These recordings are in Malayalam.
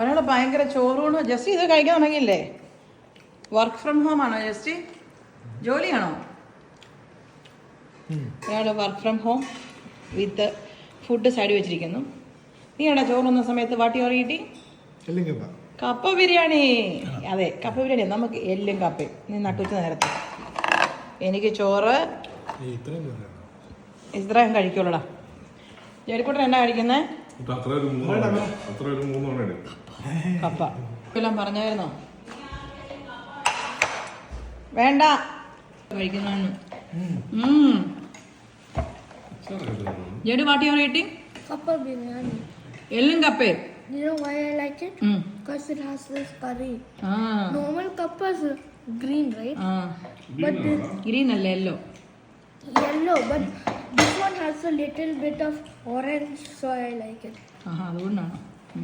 ഒരാൾ ഭയങ്കര ചോറൂണ്. ജസ്റ്റ് ഇത് കഴിക്കാൻ തുടങ്ങിയില്ലേ? വർക്ക് ഫ്രം ഹോം ആണോ ജസ്റ്റ്? ജോലിയാണോ? ഒരാൾ work from home with food side വെച്ചിരിക്കുന്നു. നീ എടാ ചോറുന്ന സമയത്ത് വാട്ടി അല്ലെങ്കിൽ കപ്പ. ബിരിയാണി. അതെ കപ്പ ബിരിയാണി. നമുക്ക് എല്ലും കപ്പയും. നീ നട്ടുച്ച നേരത്തെ. എനിക്ക് ചോറ് ഇത്രയും കഴിക്കുള്ളൂടാ. ജോലിക്കൂട്ടൻ എന്നാ കഴിക്കുന്നത് എന്നിട്ട് അത്ര ഒരു മൂന്ന് അത്ര ഒരു മൂന്ന് മണി എടുക്കും കപ്പ എല്ലാം പറഞ്ഞായിരുന്നോ വേണ്ട കഴിക്കുന്നതാണ് ജഡു വാട്ടി ഓറിയിട്ടി Kappa biryani. എല്ലും കപ്പേ You know why I like it? Because mm. it has this curry. Ah. Normal kappa is green, right? Ah. But this green or yellow? yellow. But this one has a little bit of orange, so I like it. ആഹാ അതുകൊണ്ടാണ്.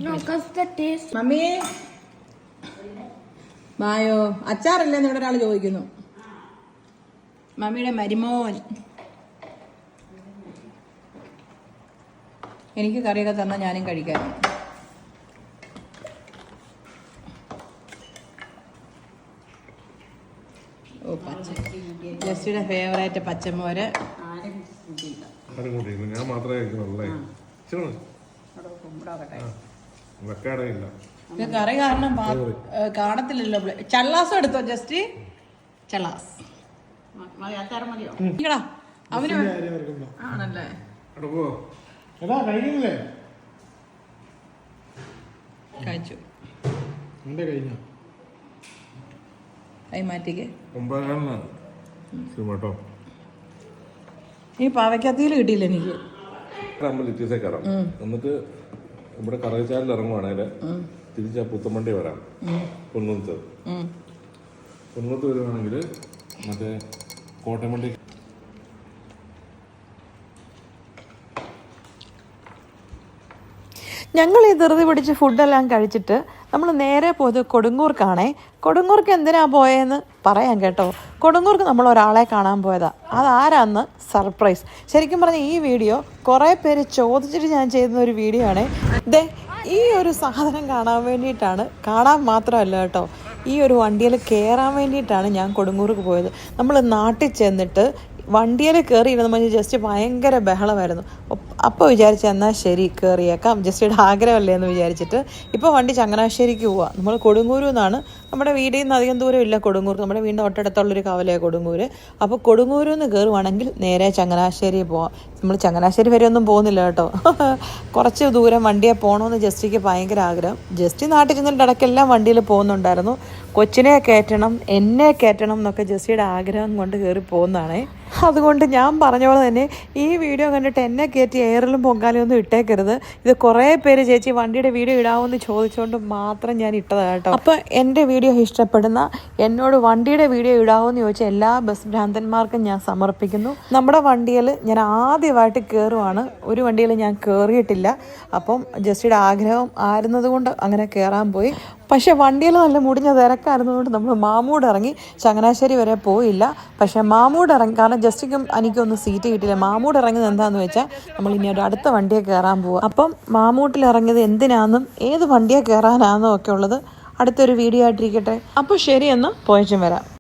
No, because the taste. Mummy. ബായോ. അച്ചാറല്ലേ ഇവിടെ ഒരാൾ ചോദിക്കുന്നു. മമ്മിയുടെ മരുമോൻ. എനിക്ക് കറിയൊക്കെ തന്നാൽ ഞാനും കഴിക്കാം. ഓ പച്ച. ജസ്റ്റിയുടെ ഫേവറേറ്റ് പച്ചമോര്. ആരും കൂട്ടിയില്ല ഞാൻ മാത്രമേ കഴിക്കുന്നുള്ളേ വെക്കാടയില്ല. ഇത് കറി കാരണം കാണത്തില്ലല്ലോ ചള്ളാസ് എടുത്തോ ജസ്റ്റ്? ചള്ളാസ്. അവന് ആണല്ലേ? കഴിച്ചു. കേട്ടോ ഈ പാവയ്ക്കത്തിയിൽ കിട്ടിയില്ല എനിക്ക്. നമ്മൾ ലിറ്റീസേ കയറാം. എന്നിട്ട് ഇവിടെ കറകച്ചാലിൽ ഇറങ്ങുവാണെങ്കിൽ തിരിച്ച് ആ പുത്തമ്പണ്ടി വരാം. പൊന്നൂത്ത്. പൊന്നൂത്ത് വരുവാണെങ്കിൽ മറ്റേ കോട്ടമണ്ടി ഞങ്ങൾ ഈ ധൃതി പിടിച്ച് ഫുഡെല്ലാം കഴിച്ചിട്ട് നമ്മൾ നേരെ പോയത് കൊടുങ്ങൂർക്കാണേ. കൊടുങ്ങൂർക്ക് എന്തിനാ പോയെന്ന് പറയാം കേട്ടോ. കൊടുങ്ങൂർക്ക് നമ്മൾ ഒരാളെ കാണാൻ പോയതാ. അതാരാന്ന് സർപ്രൈസ്. ശരിക്കും പറഞ്ഞ ഈ വീഡിയോ കുറേ പേര് ചോദിച്ചിട്ട് ഞാൻ ചെയ്യുന്ന ഒരു വീഡിയോ ആണ്. ദേ ഈ ഒരു സാധനം കാണാൻ വേണ്ടിയിട്ടാണ്. കാണാൻ മാത്രമല്ല കേട്ടോ. ഈ ഒരു വണ്ടിയിൽ കയറാൻ വേണ്ടിയിട്ടാണ് ഞാൻ കൊടുങ്ങൂർക്ക് പോയത്. നമ്മൾ നാട്ടിൽ ചെന്നിട്ട് വണ്ടിയിൽ കയറി മഞ്ഞ് ജസ്റ്റ് ഭയങ്കര ബഹളമായിരുന്നു. അപ്പോൾ വിചാരിച്ചു എന്നാൽ ശരി കയറിയേക്കാം ജസ്റ്റിയുടെ ആഗ്രഹമല്ലേ എന്ന് വിചാരിച്ചിട്ട് ഇപ്പോൾ വണ്ടി ചങ്ങനാശ്ശേരിക്ക് പോവാം. നമ്മൾ കൊടുങ്ങൂരിൽ നിന്നാണ് നമ്മുടെ വീടിൽ നിന്ന് അധികം ദൂരം ഇല്ല കൊടുങ്ങൂർ. നമ്മുടെ വീടിന്റെ തൊട്ടടുത്തുള്ളൊരു കവലയാണ് കൊടുങ്ങൂർ അപ്പോൾ കൊടുങ്ങൂരിൽ നിന്ന് കയറുവാണെങ്കിൽ നേരെ ചങ്ങനാശ്ശേരി പോവാം. നമ്മൾ ചങ്ങനാശ്ശേരി വരെ ഒന്നും പോകുന്നില്ല കേട്ടോ. കുറച്ച് ദൂരം വണ്ടിയെ പോകണമെന്ന് ജസ്റ്റിക്ക് ഭയങ്കര ആഗ്രഹം. ജസ്റ്റി നാട്ടിൽ ചെന്നിട്ട് ഇടയ്ക്കെല്ലാം വണ്ടിയിൽ പോകുന്നുണ്ടായിരുന്നു. കൊച്ചിനെ കയറ്റണം എന്നെ കയറ്റണം എന്നൊക്കെ ജസ്സിയുടെ ആഗ്രഹം കൊണ്ട് കയറി പോകുന്നതാണേ. അതുകൊണ്ട് ഞാൻ പറഞ്ഞ പോലെ തന്നെ ഈ വീഡിയോ കണ്ടിട്ട് എന്നെ കയറ്റി എയറിലും പൊങ്കാലും ഒന്നും ഇട്ടേക്കരുത്. ഇത് കുറേ പേര് ചേച്ചി വണ്ടിയുടെ വീഡിയോ ഇടാമെന്ന് ചോദിച്ചുകൊണ്ട് മാത്രം ഞാൻ ഇട്ടതാണ് കേട്ടോ. അപ്പോൾ എന്റെ വീഡിയോ ഇഷ്ടപ്പെടുന്ന എന്നോട് വണ്ടിയുടെ വീഡിയോ ഇടാമെന്ന് ചോദിച്ച എല്ലാ ബസ് ഭ്രാന്തന്മാർക്കും ഞാൻ സമർപ്പിക്കുന്നു. നമ്മുടെ വണ്ടിയിൽ ഞാൻ ആദ്യമായിട്ട് കയറുവാണ് ഒരു വണ്ടിയിൽ ഞാൻ കയറിയിട്ടില്ല അപ്പം ജസ്റ്റിയുടെ ആഗ്രഹം ആയിരുന്നതുകൊണ്ട് അങ്ങനെ കയറാൻ പോയി. പക്ഷേ വണ്ടിയിൽ നല്ല മുടിഞ്ഞ തിരക്കായിരുന്നതുകൊണ്ട് നമ്മൾ മാമൂട് ഇറങ്ങി ചങ്ങനാശ്ശേരി വരെ പോയില്ല. പക്ഷേ മാമൂട് ഇറങ്ങി കാരണം ജസ്റ്റിക്കും എനിക്കൊന്നും സീറ്റ് കിട്ടിയില്ല. മാമൂട് ഇറങ്ങുന്നത് എന്താണെന്ന് വെച്ചാൽ നമ്മൾ ഇനി ഒരു അടുത്ത വണ്ടിയെ കയറാൻ പോവുക അപ്പം മാമൂട്ടിൽ ഇറങ്ങിയത് എന്തിനാണെന്നും ഏത് വണ്ടിയെ കയറാനാണെന്നും ഒക്കെ ഉള്ളത് അടുത്തൊരു വീഡിയോ ആയിട്ടിരിക്കട്ടെ. അപ്പോൾ ശരി എന്നാൽ പോയച്ചും വരാം.